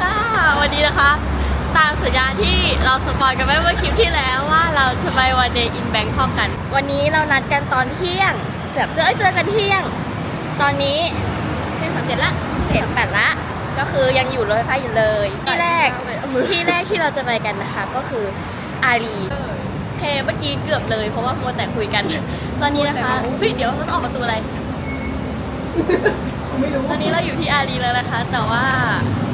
ค่ะ วันนี้นะคะ ตามสัญญาที่เราสปอยกันไว้เมื่อคลิปที่แล้วว่าเราจะไปวันเดย์อินแบงคอกกัน วันนี้เรานัดกันตอนเที่ยงแบบเจอเจอกันเที่ยง ตอนนี้เป็นสำเร็จละเห็นแปดละ ก็คือยังอยู่รถไฟอยู่เลย ที่แรกที่แรกที่เราจะไปกันนะคะ ก็คืออารีโอเคเมื่อกี้เกือบเลย เพราะว่ามัวแต่คุยกัน ตอนนี้นะคะเฮ้ยเดี๋ยวมันต้องออกประตูอะไร ไม่รู้ตอนนี้เราอยู่ที่อารีแล้วนะคะ แต่ว่า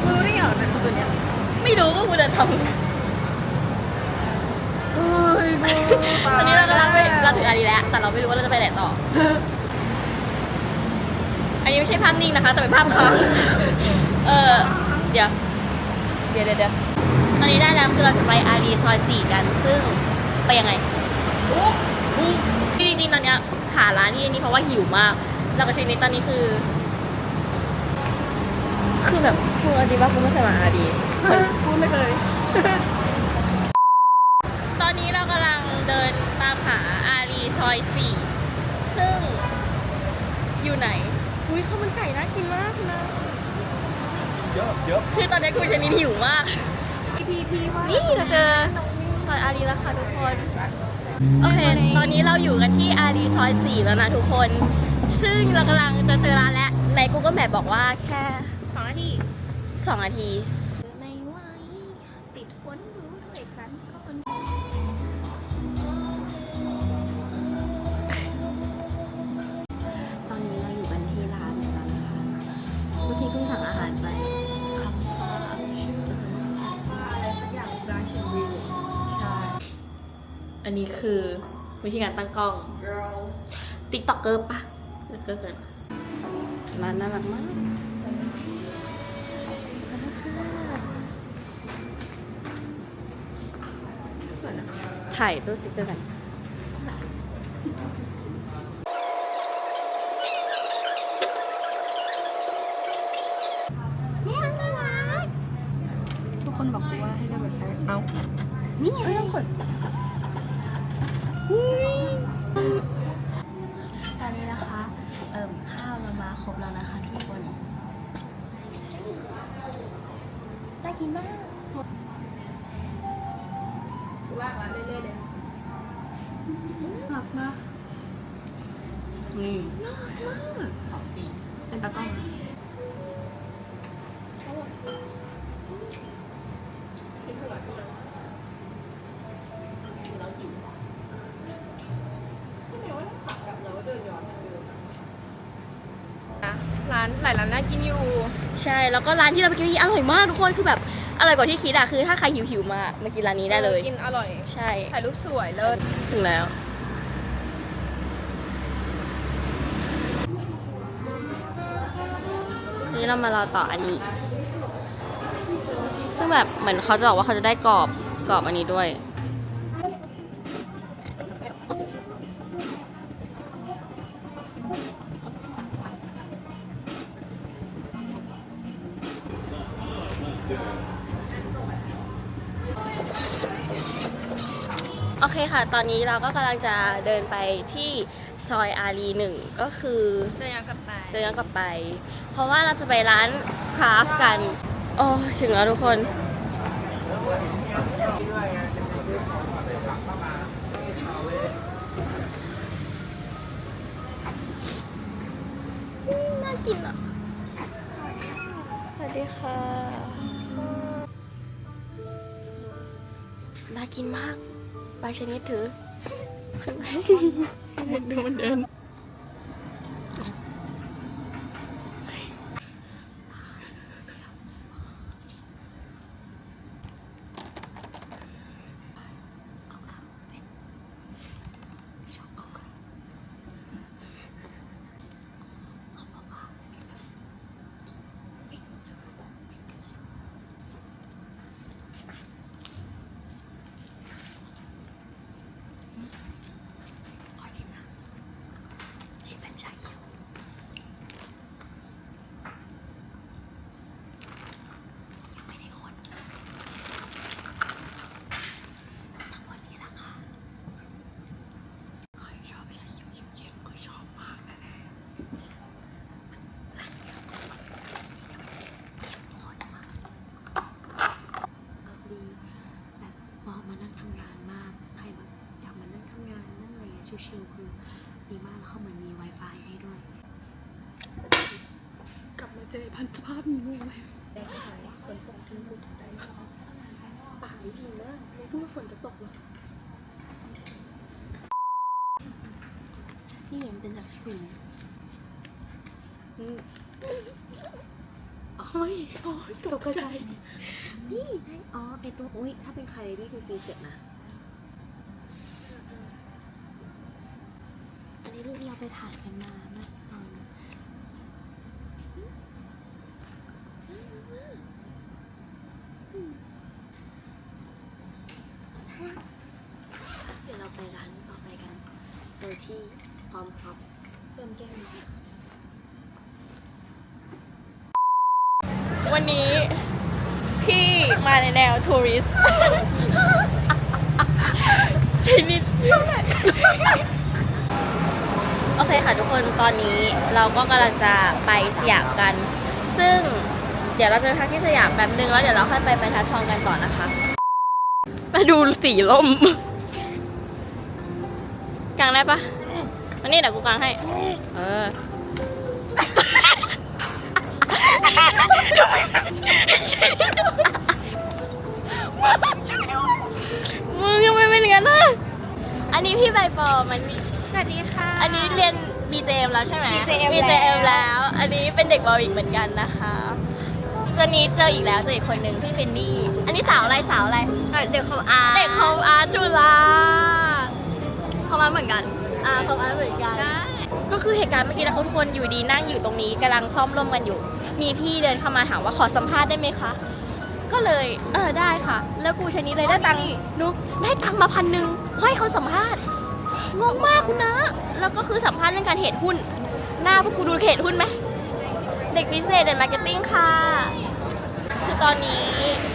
รู้ได้เหรอหนังตัวเนี้ยไม่รู้ก็กูเดินทำเฮ้ยกูตอนนี้เรากำลังไปเราถึงอารีแล้ว แต่เราไม่รู้ว่าเราจะไปไหนต่อ อันนี้ไม่ใช่ภาพนิ่งนะคะ แต่เป็นภาพค้างเออเดี๋ยวเดี๋ยวเดี๋ยวเดี๋ยวตอนนี้ได้แล้วคือเราจะไปอารีซอยสี่กัน ซึ่งไปยังไงอุ๊บอุ๊บจริงๆตอนเนี้ยหาร้านที่นี่เพราะว่าหิวมากแล้วก็ชีวิตตอนนี้คือ คือแบบพูดดีว่ากูไม่เคยมาอารีกูไม่เคย ตอนนี้เรากำลังเดินตามหาอารีซอยสี่ซึ่งอยู่ไหน อุ้ยข้าวมันไก่น่ากินมากนะ เยอะเยอะคือตอนนี้คุณชนิดหิวมาก พี่พี่พี่ว่านี่เราเจอซอยอารีแล้วค่ะทุกคน โอเค ตอนนี้เราอยู่กันที่อารีซอยสี่แล้วนะทุกคน ซึ่งเรากำลังจะเจอร้านแล้วใน Google Map บอกว่าแค่ สองนาที2นาทีไม่ไหวติดฝนรู้ด้วยกันก็คนตอนนี้เราอยู่กันที่ร้านแล้วนะคะเมื่อกี้เพิ่งสั่งอาหารไปคำฟ้าชื่ออะไรสักอย่างร้านชิมวิวใช่อันนี้คือวิธีการตั้งกล้อง girl ติ๊กต็อกเกอร์ปะติ๊กต็อกเกอร์ร้านน่ารักมาก ถ่ายตู้สติ๊กเกอร์กันทุกคนบอกกูว่าให้เลือกแบบไหนเอานี่ไม่ต้องกดตอนนี้นะคะเอิ่มข้าวเรามาครบแล้วนะคะทุกคนน่ากินมากกู ลากร้านเรื่อยๆเลยหลับมากนี่น่ารักมากของจริงเป็นตากล้องร้านหลายร้านน่ากินอยู่ ใช่ แล้วก็ร้านที่เราไปกินอร่อยมากทุกคน คือแบบ อร่อยกว่าที่คิดอะคือถ้าใครหิวๆมามากินร้านนี้ได้เลย กินอร่อย ใช่ ถ่ายรูปสวยเลิศ ถึงแล้ว นี่เรามารอต่ออันนี้ ซึ่งแบบเหมือนเขาจะบอกว่าเขาจะได้กรอบกรอบอันนี้ด้วย เคค่ะ ตอนนี้เราก็กำลังจะเดินไปที่ซอยอารีหนึ่งก็คือเดินย้อนกลับไปจะย้อนกลับไป เพราะว่าเราจะไปร้านคราฟกัน โอ้ถึงแล้วทุกคน น่ากินอะ สวัสดีค่ะ น่ากินมาก ปลาชนิดถือขึ้นไปดูมันเดิน ชิลๆคือดีมากแล้วเขาเหมือนมี Wi-Fi ให้ด้วย กลับมาเจอพันธภาพมีงูไหมแดดหายฝนตกทิ้งกูถึงใจมากป่าดีมากไม่รู้ว่าฝนจะตกหรอนี่มันเป็นแบบสิ่งอืมอ๋อไม่อ๋อตกกระจายนี่ไงอ๋อไอตัวโอ้ยถ้าเป็นใครนี่คือซีเค็ดนะ อันนี้รูปเรา ไปถ่ายกันมานะเดี๋ยวเราไปร้านต่อไปกันโดยที่พร้อมพร้อมเติมแก้มน่อยวันนี้พี่มาในแนวทัวริสต์ คค่ะทุกคนตอนนี้เราก็กำลังจะไปสยามกัน ซึ่งเดี๋ยวเราจะไปพักที่สยามแป๊บนึงแล้วเดี๋ยวเราค่อยไปบรรทัดทองกันต่อนะคะ มาดูสีลมกางได้ปะมานี่เดี๋ยวกูกางให้ เออมึงทำไมเป็นอย่างนั้นอะอันนี้พี่ใบปอมันมีสวัสดีค่ะ อันนี้เรียน BJM แล้วใช่ไหม BJM BJM แล้ว แล้ว อันนี้เป็นเด็กบอลอีกเหมือนกันนะคะเจอนี้เจออีกแล้วเจออีกคนหนึ่งพี่ฟินนี่ อันนี้สาวอะไรสาวอะไรเดี๋ยวเขาอาเด็กคอมอาร์ตจุฬาคอมอาร์ตเหมือนกันอ่าคอมอาร์ตเหมือนกัน ก็คือเหตุการณ์เมื่อกี้นะทุกคนอยู่ดีนั่งอยู่ตรงนี้กำลังซ่อมร่มกันอยู่ มีพี่เดินเข้ามาถามว่าขอสัมภาษณ์ได้ไหมคะ ก็เลยเออได้ค่ะ แล้วกูชนิดเลยได้ตังค์นุกได้ตังค์มาพันหนึ่งให้เขาสัมภาษณ์ งงมากคุณนะ แล้วก็คือสัมภาษณ์เรื่องการเหตุหุ้น หน้าพวกกูดูเหตุหุ้นไหม เด็กพิเศษเด็กมาร์เก็ตติ้งค่ะ คือตอนนี้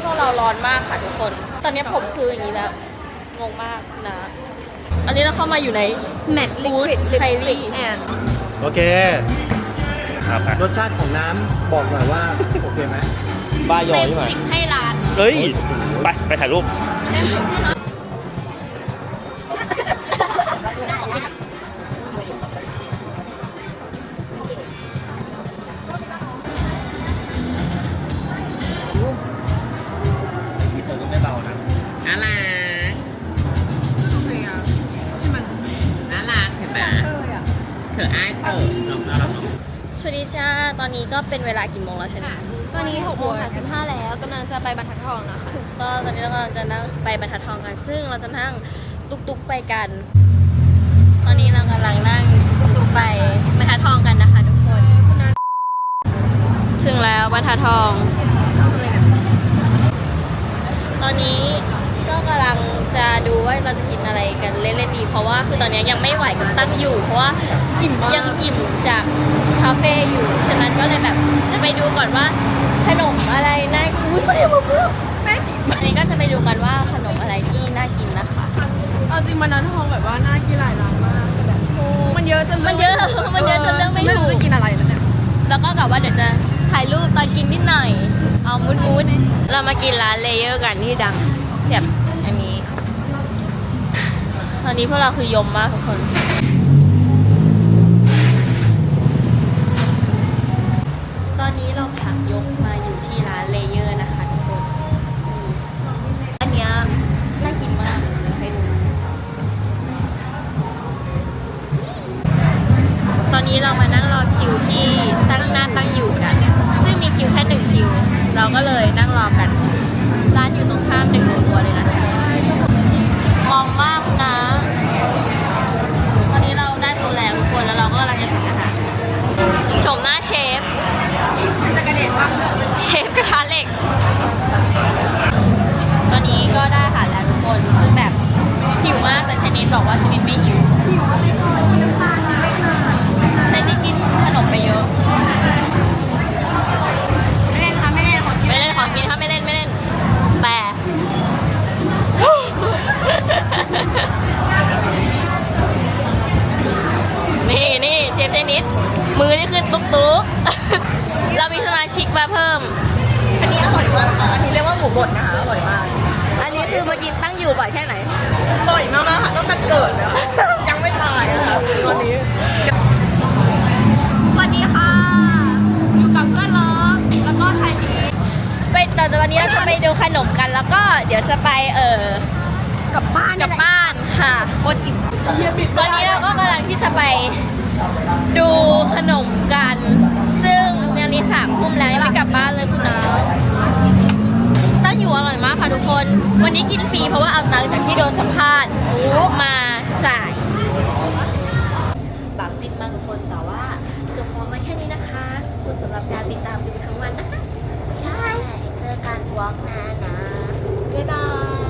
พวกเราร้อนมากค่ะทุกคน ตอนนี้ผมคืออย่างนี้แล้ว งงมากนะ อันนี้เราเข้ามาอยู่ในแมทลิควิดไคลี่แอนโอเค ครับรสชาติของน้ำบอกหน่อยว่า โอเคไหมบ้ายอเต็มใช่ไหมสิบให้ล้านเฮ้ย ไป ไปถ่ายรูปมี สวัสดีจ้าตอนนี้ก็เป็นเวลากี่โมงแล้วใช่ไหมตอนนี้6โมง35แล้วกำลังจะไปบรรทัดทองนะคะถูกต้องตอนนี้เรากำลังจะนั่งไปบรรทัดทองกัน ซึ่งเราจะนั่งตุกๆไปกัน ตอนนี้เรากำลังนั่งตุกๆไปบรรทัดทองกันนะคะทุกคน ถึงแล้วบรรทัดทอง ตอนนี้ก็กำลังจะดูว่าเราจะกินอะไรกันเล่นๆดี เพราะว่าคือตอนนี้ยังไม่ไหวกับตั้งอยู่ เพราะว่ายังอิ่มจาก คาเฟ่อยู่ ฉะนั้นก็เลยแบบจะไปดูก่อนว่าขนมอะไรน่ากินอุ๊ยไม่ได้มาเพื่อแม่อันนี้ก็จะไปดูกันว่าขนมอะไรที่น่ากินนะคะ เอาจริงบรรทัดทองแบบว่าน่ากินหลายร้านมากแต่แบบมันเยอะจนมันเยอะมันเยอะจนเรื่องไม่ไม่ถูรู้กจะกินอะไรแล้วเนี่ยแล้วก็กะว่าเดี๋ยวจะถ่ายรูปตอนกินนิดหน่อย เอามุดมุดๆเรามากินร้านเลเยอร์กันที่ดังแบบอันนี้ ตอนนี้พวกเราคือยมมากทุกคน อนนี้เราผักยกมาอยู่ที่ร้านเลเยอร์นะคะทุกคน อันเนี้ยน่ากินมากเดี๋ยวให้ดู ตอนนี้เรามานั่งรอคิวที่ตั้งหน้าตั้งอยู่กัน ซึ่งมีคิวแค่หนึ่งคิว เราก็เลยนั่งรอกัน ร้านอยู่ตรงข้ามหนึ่งตัวเลยนะมองมากนะ ตอนนี้เราได้ตัวแล้วทุกคนแล้วเราก็กำลังจะสั่งอาหารชมหน้าเชฟ เชฟกระทะเหล็ก ตอนนี้ก็ได้อาหารแล้วทุกคน คือแบบหิวมากแต่ชนิดบอกว่าชนิดไม่หิว นี้เรจะไปดูขนมกันแล้วก็เดี๋ยวจะไปเออกลับบ้านกลับบ้านค่ะคนอิ่มตอนนี้เราก็กำลังที่จะไปดูขนมกัน ซึ่งเมื่อนี้สามทุ่มแล้วยังไม่กลับบ้านเลยคุณน้าตั้งอยู่อร่อยมากค่ะทุกคน วันนี้กินฟรีเพราะว่าเอาตังจากที่โดนสัมภาษณ์มาจ่ายปากซิดมากทุกคนแต่ว่าจบพอมาแค่นี้นะคะขอบคุณสำหรับการติดตามดูทั้งวันนะคะ การวอล์กนะนะ บ๊ายบาย